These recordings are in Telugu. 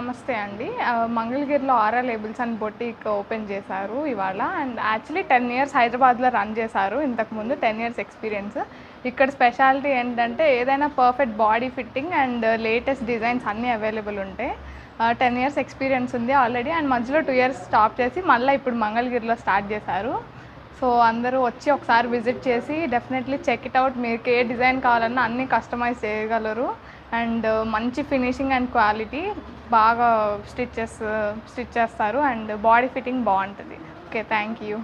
నమస్తే అండి. మంగళగిరిలో RR labels and boutique open చేశారు ఇవాళ. అండ్ యాక్చువల్లీ టెన్ ఇయర్స్ హైదరాబాద్లో రన్ చేశారు. ఇంతకుముందు టెన్ ఇయర్స్ ఎక్స్పీరియన్స్. ఇక్కడ స్పెషాలిటీ ఏంటంటే ఏదైనా perfect body fitting and latest designs అన్నీ అవైలబుల్ ఉంటాయి టెన్ ఇయర్స్ ఎక్స్పీరియన్స్ ఉంది ఆల్రెడీ. అండ్ మధ్యలో టూ ఇయర్స్ స్టాప్ చేసి మళ్ళీ ఇప్పుడు మంగళగిరిలో స్టార్ట్ చేశారు. సో అందరూ వచ్చి ఒకసారి విజిట్ చేసి డెఫినెట్లీ చెక్ ఇట్ అవుట్. మీకు ఏ డిజైన్ కావాలన్నా అన్నీ కస్టమైజ్ చేయగలరు. అండ్ మంచి ఫినిషింగ్ అండ్ క్వాలిటీ బాగా స్టిచెస్ స్టిచ్ చేస్తారు. అండ్ బాడీ ఫిట్టింగ్ బాగుంటుంది. Okay thank you.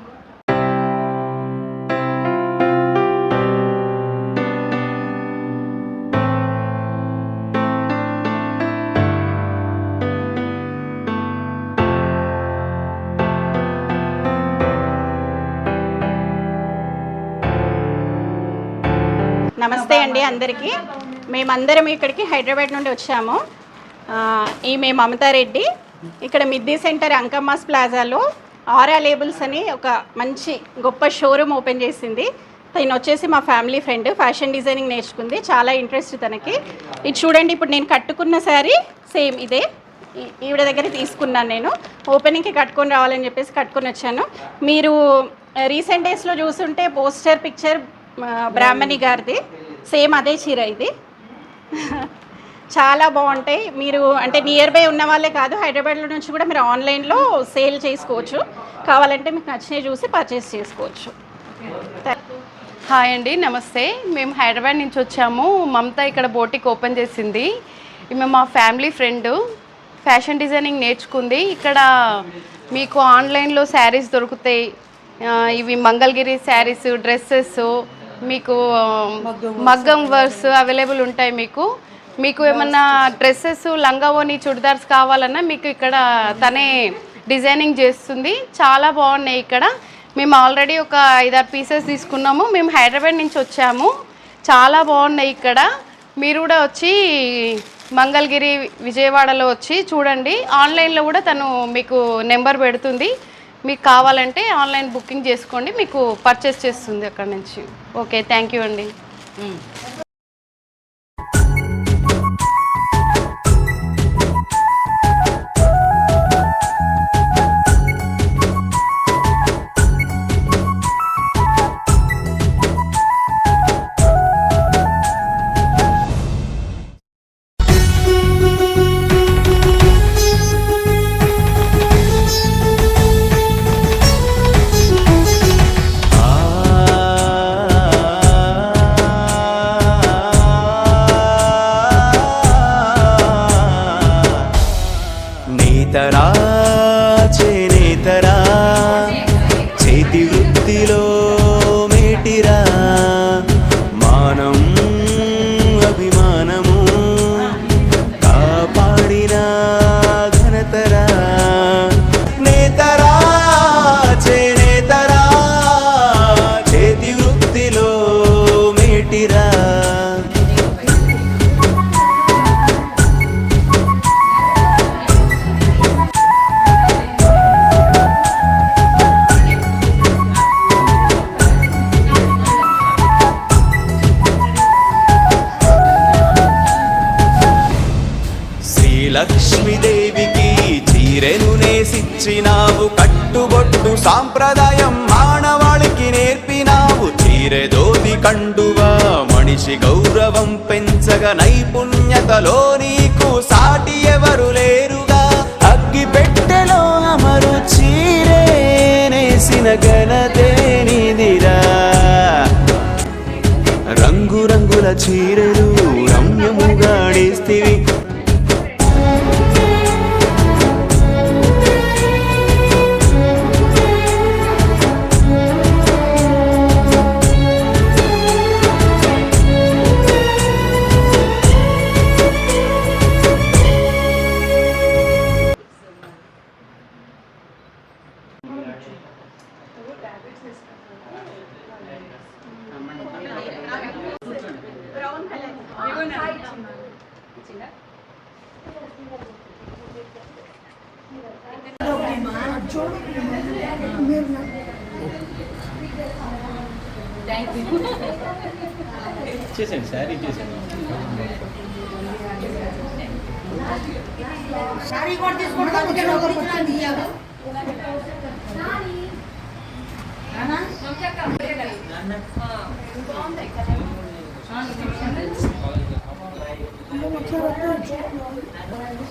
నమస్తే అండి అందరికీ. మేమందరం ఇక్కడికి హైదరాబాద్ నుండి వచ్చాము. ఆ, ఈమె మమతారెడ్డి ఇక్కడ మిద్ది సెంటర్ అంకమ్మాస్ ప్లాజాలో ఆరా లేబుల్స్ అని ఒక మంచి గొప్ప షోరూమ్ ఓపెన్ చేసింది. తను వచ్చేసి మా ఫ్యామిలీ ఫ్రెండ్ ఫ్యాషన్ డిజైనింగ్ నేర్చుకుంది. చాలా ఇంట్రెస్ట్ తనకి. ఇది చూడండి ఇప్పుడు నేను కట్టుకున్న శారీ సేమ్ ఇదే. ఈవిడ దగ్గర తీసుకున్నాను నేను. ఓపెనింగ్కి కట్టుకొని రావాలని చెప్పేసి కట్టుకొని వచ్చాను. మీరు రీసెంట్ డేస్లో చూస్తుంటే పోస్టర్ పిక్చర్ బ్రాహ్మణి గారిది. సేమ్ అదే చీర ఇది. చాలా బాగుంటాయి. మీరు అంటే నియర్ బై ఉన్న వాళ్ళే కాదు హైదరాబాద్లో నుంచి కూడా మీరు ఆన్లైన్లో సేల్ చేసుకోవచ్చు. కావాలంటే మీకు నచ్చినవి చూసి పర్చేస్ చేసుకోవచ్చు. హాయ్ అండి నమస్తే. మేము హైదరాబాద్ నుంచి వచ్చాము. మమత ఇక్కడ బోటిక్ ఓపెన్ చేసింది. ఈమె మా ఫ్యామిలీ ఫ్రెండ్. ఫ్యాషన్ డిజైనింగ్ నేర్చుకుంది. ఇక్కడ మీకు ఆన్లైన్లో శారీస్ దొరుకుతాయి. ఇవి మంగళగిరి శారీస్ డ్రెస్సెస్ మీకు మగ్గం వర్క్స్ అవైలబుల్ ఉంటాయి మీకు. మీకు ఏమన్నా డ్రెస్సెస్ లంగావోని చుడిదార్స్ కావాలన్నా మీకు ఇక్కడ తనే డిజైనింగ్ చేస్తుంది. చాలా బాగున్నాయి ఇక్కడ. మేము ఆల్రెడీ ఒక ఐదారు పీసెస్ తీసుకున్నాము. మేము హైదరాబాద్ నుంచి వచ్చాము. చాలా బాగున్నాయి ఇక్కడ. మీరు కూడా వచ్చి మంగళగిరి విజయవాడలో వచ్చి చూడండి. ఆన్లైన్లో కూడా తను మీకు నెంబర్ పెడుతుంది. మీకు కావాలంటే ఆన్లైన్ బుకింగ్ చేసుకోండి మీకు పర్చేస్ చేస్తుంది అక్కడ నుంచి. ఓకే థ్యాంక్ యూ అండి. చేసినావు కట్టుబొట్టు సాంప్రదాయం మానవాళికి నేర్పినావు. చీరెదోది కండువా మనిషి గౌరవం పెంచగ నైపుణ్యతలో నీకు సాటి ఎవరు లేరుగా. అగ్గి పెట్టెలో అమరు చీరేసిన నేసిన ఘనతే నీదిరా. రంగురంగుల చీరే ఇచ్చేసండి సార్ ఇచ్చేసండి సారీ కూడా తీసుకుంటాను బాగుంది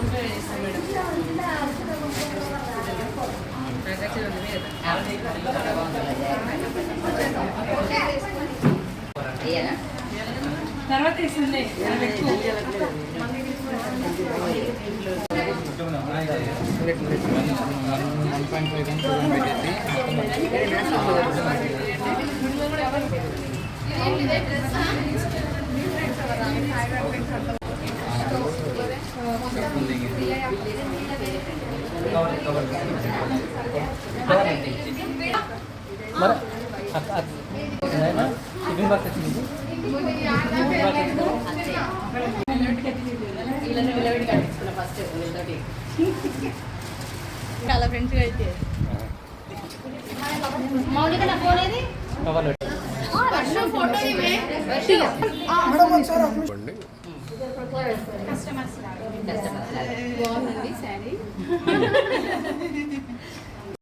ఫోన్పే చేస్తాను మేడం తర్వాత ఇస్తుంది వన్ పాయింట్ ఫైవ్ గ్రామ్ పెట్టేసి మరి టిఫిన్ బాక్స్ వచ్చింది చాలా ఫ్రెండ్స్ అయితే మౌలిక నా ఫోన్ ఏది కవర్ ఫోటో కస్టమర్స్ బాగుందండి శారీ.